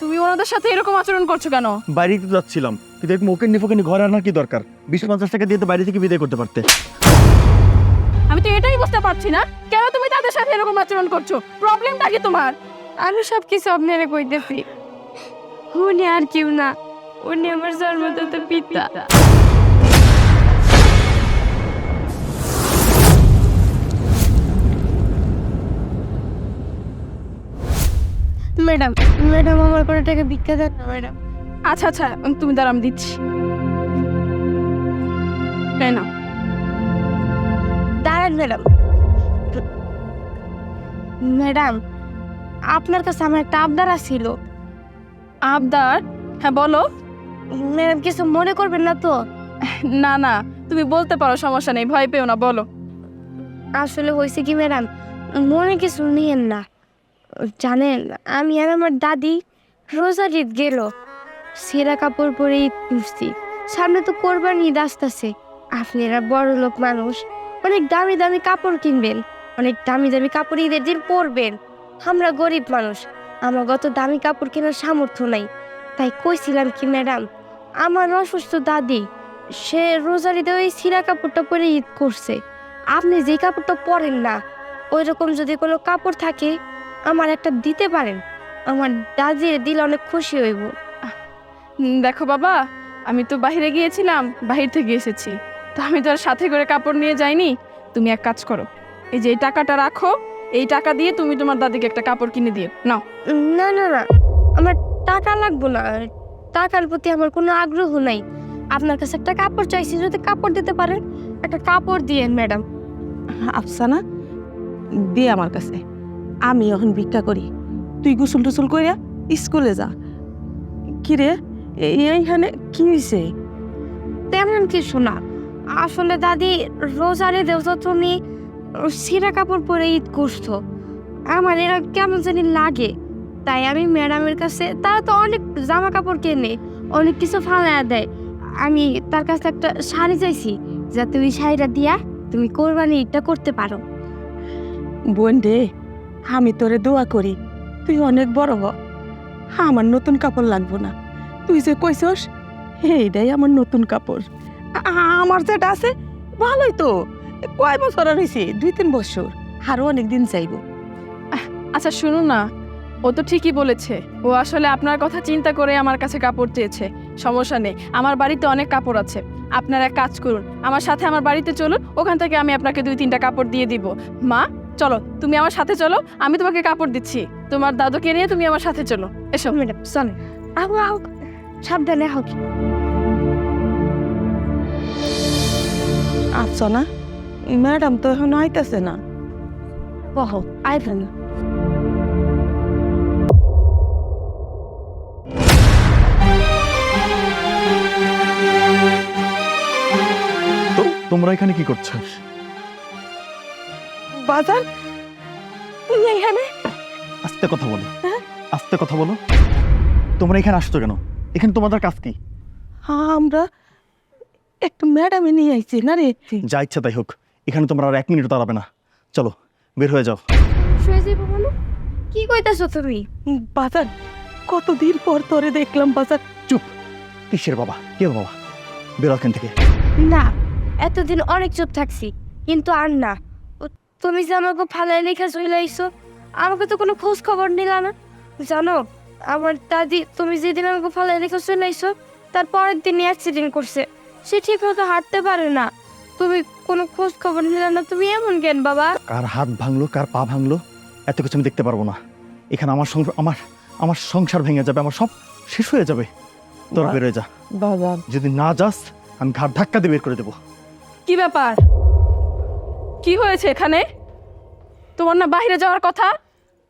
তুমি ওনাদের সাথে এরকম আচরণ করছ কেন? বাড়িতে তো যাচ্ছিলাম। কিন্তু এরকম ওকে নিফোকে নিয়ে ঘরে আনার কি দরকার? বিশ পঞ্চাশ টাকা দিয়ে তো বাড়ি থেকে বিদায় করতে পারতে। আমি তো এটাই বুঝতে পারছি না। কেন তুমি তাদের সাথে এরকম আচরণ করছ? প্রবলেমটা কি তোমার? আমি সব কিছু কই কইতেছি। উনি আর কেউ না। উনি আমার জন্মদাতা পিতা। ম্যাডাম ম্যাডাম আমার কোনো টাকা ভিক্ষা দেন না ম্যাডাম। আচ্ছা আচ্ছা তুমি দাঁড়া আমি দিচ্ছি। এই নাও। দাঁড়ান ম্যাডাম। ম্যাডাম আপনার কাছে আমার একটা আবদার ছিল আবদার? হ্যাঁ বলো। ম্যাডাম কিছু মনে করবেন না তো? না না তুমি বলতে পারো সমস্যা নেই ভয় পেও না বলো। আসলে হয়েছে কি ম্যাডাম? মনে কিছু নিয়েন না। জানেন, আমি আর আমার দাদি রোজার ঈদ গেল। সেরা কাপড় পরে ঈদ করছি সামনে তো কোরবান ঈদ আসতেছে। আপনারা বড় লোক মানুষ, অনেক দামি দামি কাপড় কিনবেন, অনেক দামি দামি কাপড় ঈদের দিন পরবেন। আমরা গরিব মানুষ, আমার গত দামি কাপড় কেনার সামর্থ্য নাই। তাই কইছিলাম কি, ম্যাডাম, আমার অসুস্থ দাদি, সে রোজার ঈদে ওই সিরা কাপড়টা পরে ঈদ করছে। আপনি যে কাপড়টা পরেন না ওই রকম যদি কোনো কাপড় থাকে আমার একটা দিতে পারেন। আমার দাদির দিল অনেক খুশি হইব। দেখো বাবা আমি তো বাইরে গিয়েছিলাম বাহির থেকে এসেছি। তো আমি তো আর সাথে করে কাপড় নিয়ে যাইনি। তুমি এক কাজ করো এই যে এই টাকাটা রাখো এই টাকা দিয়ে তুমি তোমার দাদিকে একটা কাপড় কিনে দিও। নাও। না না না আমার টাকা লাগবো না। টাকার প্রতি আমার কোনো আগ্রহ নাই। আপনার কাছে একটা কাপড় চাইছি যদি কাপড় দিতে পারেন একটা কাপড় দিয়েন ম্যাডাম। আফসানা দিয়ে আমার কাছে। আমি এখন ভিক্ষা করি। তুই গোসল টুসল করিয়া স্কুলে যা। কিরে এই- এইখানে কি হয়েছে তেমন কিছু না। আসলে দাদি রোজারে দেওয়া তুমি সিরা কাপড় পরে ঈদ করছ। আমার এরা কেমন জানি লাগে। তাই আমি ম্যাডামের কাছে তারা তো অনেক জামা কাপড় কেনে অনেক কিছু ফালায়া দেয়। আমি তার কাছে একটা শাড়ি চাইছি যাতে ওই শাড়িটা দিয়া তুমি কোরবানি ঈদটা করতে পারো। বোন রে আমি তোরে দোয়া করি, তুই অনেক বড় হ। আমার নতুন কাপড় লাগবো না। তুই যে কইছস, এইটাই আমার নতুন কাপড়। আমার যেটা আছে, ভালোই তো। কয় বছর হয়েছে দুই তিন বছর। আরও অনেক দিন চাইব আচ্ছা শুনুন না। ও তো ঠিকই বলেছে। ও আসলে আপনার কথা চিন্তা করে আমার কাছে কাপড় চেয়েছে। সমস্যা নেই। আমার বাড়িতে অনেক কাপড় আছে। আপনারা এক কাজ করুন। আমার সাথে আমার বাড়িতে চলুন। ওখান থেকে আমি আপনাকে দুই তিনটা কাপড় দিয়ে দিব। মা চলো তুমি আমার সাথে চলো আমি তোমাকে কাপড় দিচ্ছি। তোমার দাদুকে নিয়ে তুমি আমার সাথে চলো। এসো। ম্যাডাম চলে। আহ আহ সাবধানে হোক আফসানা ম্যাডাম তো এখন আইতাছে না। বহ আইবেন না। তো তোমরা এখানে কি করছ? বাজার? তুই এখানে আস্তে কথা বলো। হ্যাঁ? আস্তে কথা বলো। তোমরা এখানে আসছো কেন? এখানে তোমাদের কাজ কি? আমরা একটু ম্যাডামে নিয়ে আইছি না রে? যা ইচ্ছা তাই হোক। এখানে তোমরা আর এক মিনিট দাঁড়াবে না। চলো বের হয়ে যাও। কি কইতাছো তুমি? বাজার কতদিন পর তোরে দেখলাম বাজার। চুপ। কিসের বাবা? কে বাবা? বেরো এখান থেকে। না এতদিন অনেক চুপ থাকছি কিন্তু আর না। তুমি যে আমাকে ফালাই লেখা চলে আইসো আমাকে তো কোনো খোঁজ খবর নিলা না। জানো আমার দাদি তুমি যেদিন আমাকে ফালাই লেখা চলে আইসো তার পরের দিনই অ্যাক্সিডেন্ট করছে। সে ঠিক মতো হাঁটতে পারে না। তুমি কোনো খোঁজ খবর নিলে না তুমি এমন কেন বাবা? কার হাত ভাঙলো কার পা ভাঙলো এত কিছু আমি দেখতে পারব না। এখানে আমার সংসার আমার আমার সংসার ভেঙে যাবে আমার সব শেষ হয়ে যাবে। তোরা বেরোয় যা। বাবা। যদি না যাস আমি ঘাট ধাক্কা দিয়ে বের করে দেবো। কি ব্যাপার? কি হয়েছে এখানে? তোমার না বাইরে যাওয়ার কথা?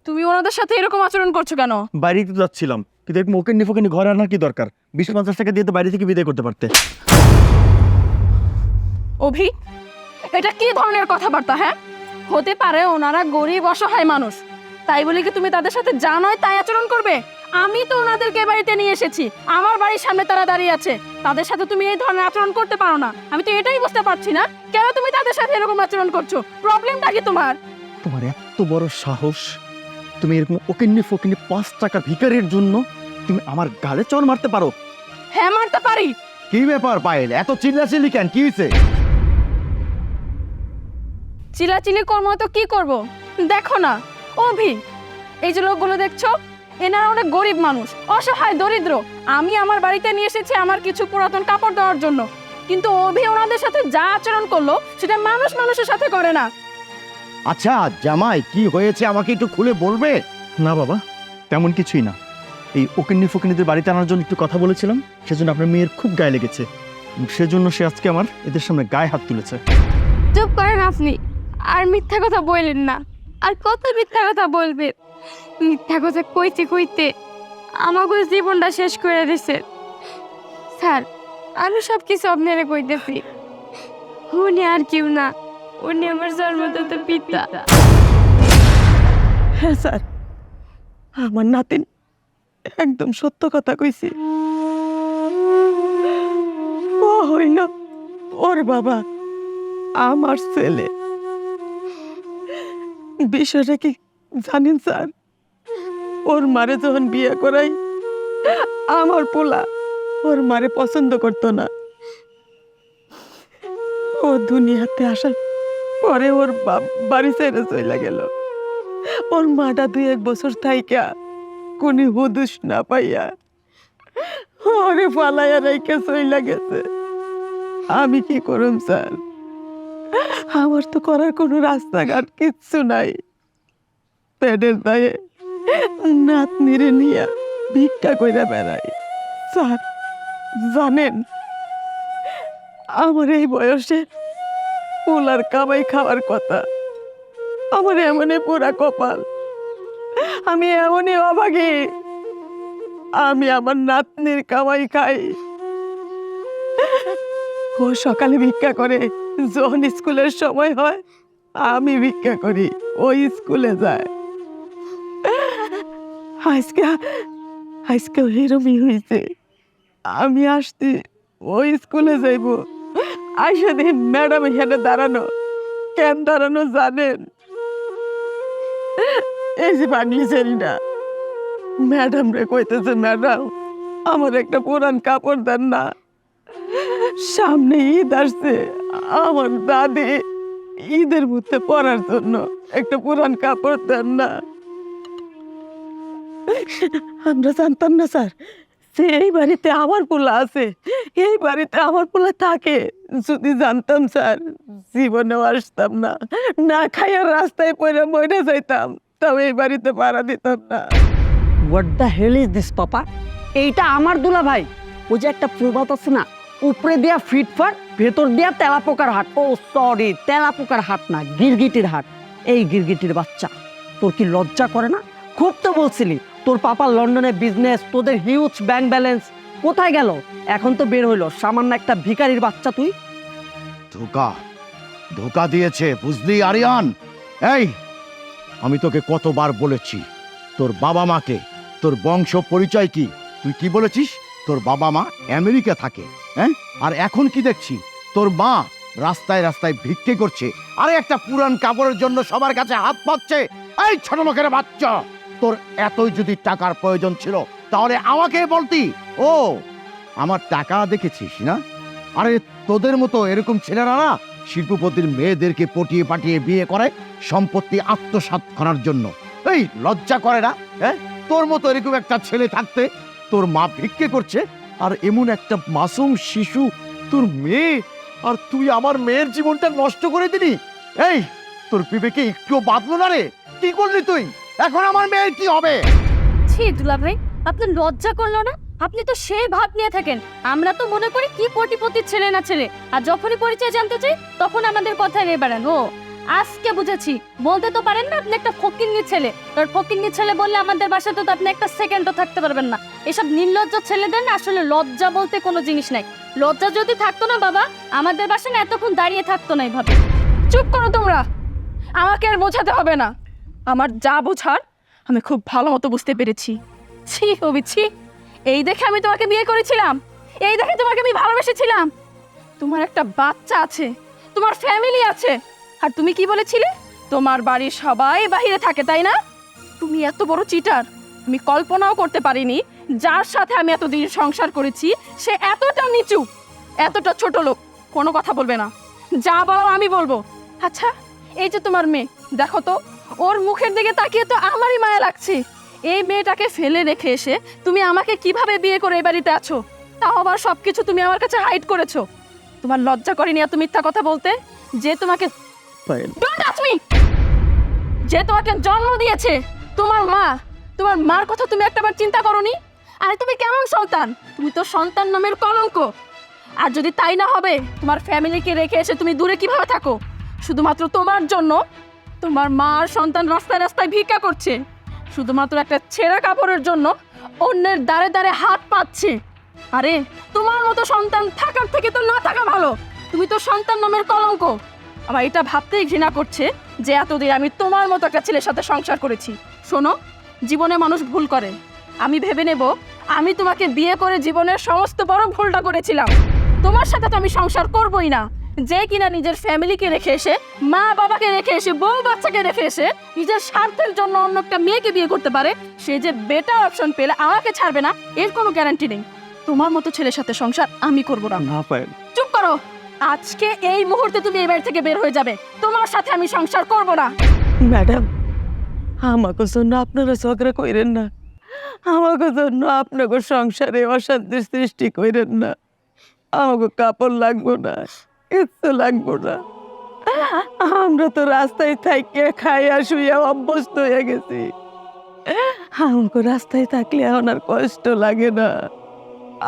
তুমি ওনাদের সাথে এরকম আচরণ করছ কেন? বাইরে তো যাচ্ছিলাম কিন্তু নিয়ে ফোকে নিয়ে ঘরে আনার কি দরকার? বিশ পঞ্চাশ টাকা দিয়ে তো বাইরে থেকে বিদায় করতে পারতে। অভি এটা কি ধরনের কথাবার্তা হ্যাঁ? হতে পারে ওনারা গরিব অসহায় মানুষ। তাই বলে কি তুমি তাদের সাথে যা নয় তাই আচরণ করবে? আমি তো ওনাদেরকে বাড়িতে নিয়ে এসেছি। আমার বাড়ির সামনে তারা দাঁড়িয়ে আছে। তাদের সাথে তুমি এই ধরনের আচরণ করতে পারো না। আমি তো এটাই বুঝতে পারছি না। কেন তুমি তাদের সাথে এরকম আচরণ করছ? প্রবলেমটা কি তোমার? তোমার এত বড় সাহস? তুমি এরকম ওকে নিয়ে ফোকে নিয়ে পাঁচ টাকা ভিকারির জন্য তুমি আমার গালে চর মারতে পারো? হ্যাঁ মারতে পারি। কি ব্যাপার পায়েল? এত চিল্লাচিল্লি কেন? কি হয়েছে? চিলাচিলি করব তো কি করব? দেখো না অভি এই যে লোকগুলো দেখছ এনারা অনেক গরিব মানুষ অসহায় দরিদ্র। আমি আমার বাড়িতে নিয়ে এসেছি আমার কিছু পুরাতন কাপড় দেওয়ার জন্য। কিন্তু অভি ওনাদের সাথে যা আচরণ করল সেটা মানুষ মানুষের সাথে করে না। আচ্ছা জামাই কি হয়েছে আমাকে একটু খুলে বলবে? না বাবা তেমন কিছুই না। এই ওকিন্নি ফকিনিদের বাড়িতে আনার জন্য একটু কথা বলেছিলাম সেজন্য আপনার মেয়ের খুব গায়ে লেগেছে। সেজন্য সে আজকে আমার এদের সামনে গায়ে হাত তুলেছে। চুপ করেন আপনি আর মিথ্যা কথা বললেন না। আর কত মিথ্যা কথা বলবে মিথ্যা কথা কইতে কইতে আমাকে জীবনটা শেষ করে দিছে। স্যার আমি সব কিছু আপনারা কইতেছি। উনি আর কেউ না। উনি আমার জন্মদাতা পিতা। হ্যাঁ স্যার। আমার নাতিন একদম সত্য কথা কইছি। ও হইল ওর বাবা, আমার ছেলে। বিষয়টা কি জানেন, স্যার? ওর মারে যখন বিয়ে করাই, আমার পোলা ওর মারে পছন্দ করতো না। ও দুনিয়াতে আসার পরে ওর বাপ বাড়ি ছেড়ে চলে গেল। ওর মাটা দুই এক বছর থাইকা কোনি হুদুস না পাইয়া ওরে ফালাইয়া রাইকে চইলা গেছে। আমি কি করুম, স্যার? আমার তো করার কোনো রাস্তাঘাট কিচ্ছু নাই। পেটের দায়ে নাতনিরে নিয়া ভিক্ষা কইরা বেড়াই। স্যার, জানেন, আমার এই বয়সে পোলার কামাই খাওয়ার কথা। আমার এমনই পুরা কপাল। আমি এমনই অভাগী। আমি আমার নাতনির কামাই খাই। ও সকালে ভিক্ষা করে যখন স্কুলের সময় হয়, আমি ভিক্ষা করি ওই স্কুলে যায়। আজকে আজকে এরমই হয়েছে। আমি আসছি ওই স্কুলে যাইব। আইসা দিন ম্যাডাম এখানে দাঁড়ানো। কেন দাঁড়ানো জানেন? এই যে পাগলি ছেলেটা। ম্যাডাম রে কইতেছে, ম্যাডাম, আমার একটা পুরান কাপড় দেন না। সামনে ঈদ আসছে, আমার দাদি ঈদের মধ্যে পরার জন্য একটা পুরান কাপড় দেন না। আমরা জানতাম না, স্যার। যে এই বাড়িতে আমার পোলা আছে। এই বাড়িতে আমার পোলা থাকে। যদি জানতাম স্যার, জীবনেও আসতাম না। না খাইয়া রাস্তায় পড়ে মরে যাইতাম। তাও এই বাড়িতে পাড়া দিতাম না। What the hell is this papa? এইটা আমার দুলা ভাই ওই যে একটা প্রবাদ আছে না, উপরে দেয়া ফিটফাট ভেতর দেয়া তেলাপোকার হাট। ও সরি তেলাপোকার হাট না, গিরগিটির হাট। এই গিরগিটির বাচ্চা, তোর কি লজ্জা করে না? খুব তো বলছিলি। তোর পাপা লন্ডনে বিজনেস তোদের হিউজ ব্যাংক ব্যালেন্স কোথায় গেল? এখন তো বের হইল, সামান্য একটা ভিখারির বাচ্চা তুই। ধোকা ধোকা দিয়েছে, বুঝলি আরিয়ান? এই, আমি তোকে কতবার বলেছি, তোর বাবা মাকে, তোর বংশ পরিচয় কি? তুই কি বলেছিস? তোর বাবা মা আমেরিকা থাকে হ্যাঁ? আর এখন কি দেখছি? তোর মা রাস্তায় রাস্তায় ভিক্ষে করছে, আরে একটা পুরান কাপড়ের জন্য সবার কাছে হাত পাচ্ছে। এই ছোট লোকের বাচ্চা! তোর এতই যদি টাকার প্রয়োজন ছিল, তাহলে আমাকে বলতি। ও, আমার টাকা দেখেছিস না? আরে, তোদের মতো এরকম ছেলেরা না শিল্পপতির মেয়েদেরকে পটিয়ে পাঠিয়ে বিয়ে করে সম্পত্তি আত্মসাৎ করার জন্য। এই, লজ্জা করে না? হ্যাঁ? তোর মতো এরকম একটা ছেলে থাকতে তোর মা ভিক্ষে করছে, আর এমন একটা মাসুম শিশু তোর মেয়ে, আর তুই আমার মেয়ের জীবনটা নষ্ট করে দিলি? এই, তোর বিবেকে একটুও বাঁধলো না রে? কি করলি তুই? এখন আমার মেয়ের কি হবে? ছি দুলাভ ভাই আপনার লজ্জা করল না? আপনি তো সেই ভাব নিয়ে থাকেন। আমরা তো মনে করি কি কোটিপতির ছেলে না ছেলে। আর যখনই পরিচয় জানতে চাই, তখন আমাদের কথায় নিয়ে বেড়ান। ও, আজকে বুঝেছি। বলতে তো পারেন না, আপনি একটা ফকিন্নি ছেলে। তোর ফকিন্নি ছেলে বললে আমাদের বাসাতে তো আপনি একটা সেকেন্ডও থাকতে পারবেন না। এসব নির্লজ্জ ছেলেদের না আসলে লজ্জা বলতে কোনো জিনিস নাই। লজ্জা যদি থাকতো না বাবা, আমাদের বাসা না এতক্ষণ দাঁড়িয়ে থাকতো না এইভাবে। চুপ করো তোমরা। আমাকে আর বোঝাতে হবে না। আমার যা বোঝার আমি খুব ভালো মতো বুঝতে পেরেছি। ছি কবি ছি। এই দেখে আমি তোমাকে বিয়ে করেছিলাম। এই দেখে তোমাকে আমি ভালোবেসেছিলাম। তোমার একটা বাচ্চা আছে, তোমার ফ্যামিলি আছে। আর তুমি কি বলেছিলে? তোমার বাড়ির সবাই বাইরে থাকে, তাই না? তুমি এত বড় চিটার আমি কল্পনাও করতে পারিনি যার সাথে আমি এতদিন সংসার করেছি, সে এতটা নিচু, এতটা ছোট লোক। কোনো কথা বলবে না। যা বলো আমি বলব। আচ্ছা এই যে তোমার মেয়ে, দেখো তো। ওর মুখের দিকে তাকিয়ে তো আমারই মায়া লাগছে। এই মেয়েটাকে ফেলে রেখে এসে তুমি আমাকে কীভাবে বিয়ে করে এই বাড়িতে আছো? তাও আবার সব কিছু তুমি আমার কাছে হাইড করেছ। তোমার লজ্জা করেনি এত মিথ্যা কথা বলতে? যে তোমাকে যে তোমাকে জন্ম দিয়েছে তোমার মা তোমার মার কথা তুমি একটাবার চিন্তা করনি? আরে তুমি কেমন সন্তান? তুমি তো সন্তান নামের কলঙ্ক। আর যদি তাই না হবে তোমার ফ্যামিলিকে রেখে এসে তুমি দূরে কীভাবে থাকো? শুধুমাত্র তোমার জন্য তোমার মা আর সন্তান রাস্তায় রাস্তায় ভিক্ষা করছে। শুধুমাত্র একটা ছেঁড়া কাপড়ের জন্য অন্যের দ্বারে দ্বারে হাত পাচ্ছে আরে, তোমার মতো সন্তান থাকার থেকে তো না থাকা ভালো। তুমি তো সন্তান নামের কলঙ্ক। আমার এটা ভাবতেই ঘৃণা করছে যে এতদিন আমি তোমার মতো একটা ছেলের সাথে সংসার করেছি। শোনো, জীবনে মানুষ ভুল করে। আমি ভেবে নেব, আমি তোমাকে বিয়ে করে জীবনের সমস্ত বড় ভুলটা করেছিলাম। তোমার সাথে তো আমি সংসার করবই না। যে কিনা নিজের ফ্যামিলিকে রেখে এসে মা বাবাকে রেখে এসে বউ বাচ্চাকে রেখে এসে নিজের স্বার্থের জন্য অন্য একটা মেয়েকে বিয়ে করতে পারে সে যে বেটার অপশন পেলে আমাকে ছাড়বে না এর কোনো গ্যারান্টি নেই। তোমার মতো ছেলের সাথে সংসার আমি করব না। চুপ করো! আজকে এই মুহূর্তে তুমি এই বাড়ি থেকে বের হয়ে যাবে। তোমার সাথে আমি সংসার করব না। ম্যাডাম আমাকে জন্য আপনারা ঝগড়া কইরেন না। আমাকে জন্য আপনাকে সংসারে অশান্তির সৃষ্টি কইরেন না। আমাকে কাপড় লাগবো না। কিচ্ছু লাগবো না। আমরা তো রাস্তায় থাইকে খাইয়া শুইয়া অভ্যস্ত হয়ে গেছি। আমাকে রাস্তায় থাকলে এখন আর কষ্ট লাগে না।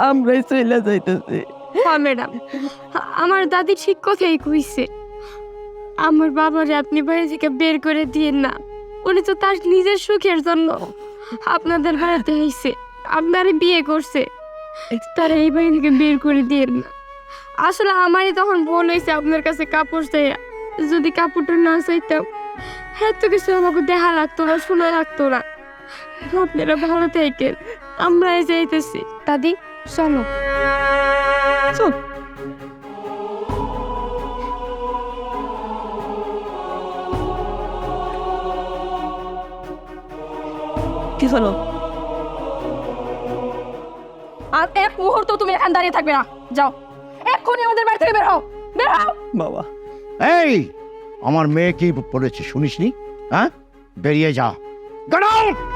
আমরাই চলে যাইতেছি। হ্যাঁ ম্যাডাম। আমার দাদি ঠিক কথাই কইছে। আমার বাবারে আপনি বাড়ি থেকে বের করে দিয়েন না। উনি তো তার নিজের সুখের জন্য আপনাদের বাড়িতে আইছে। আপনার বিয়ে করছে। তার এই বাড়ি থেকে বের করে দিয়েন না। আসলে আমারই তখন ভুল হয়েছে আপনার কাছে কাপড় চাইয়া যদি কাপড়টা না চাইতাম হ্যাঁ তো কিছু আমাকে দেখা লাগতো না শোনা লাগতো না। আপনারা ভালো থাকেন আমরা যাইতেছি দাদি চলো। কি হলো? আর এক মুহূর্ত তুমি এখানে দাঁড়িয়ে থাকবে না। যাও। এক্ষুনি আমাদের বাড়ি থেকে বের হও। বের হও। বাবা, এই, আমার মেয়ে কি পড়েছে শুনিসনি? হ্যাঁ? বেরিয়ে যা। out!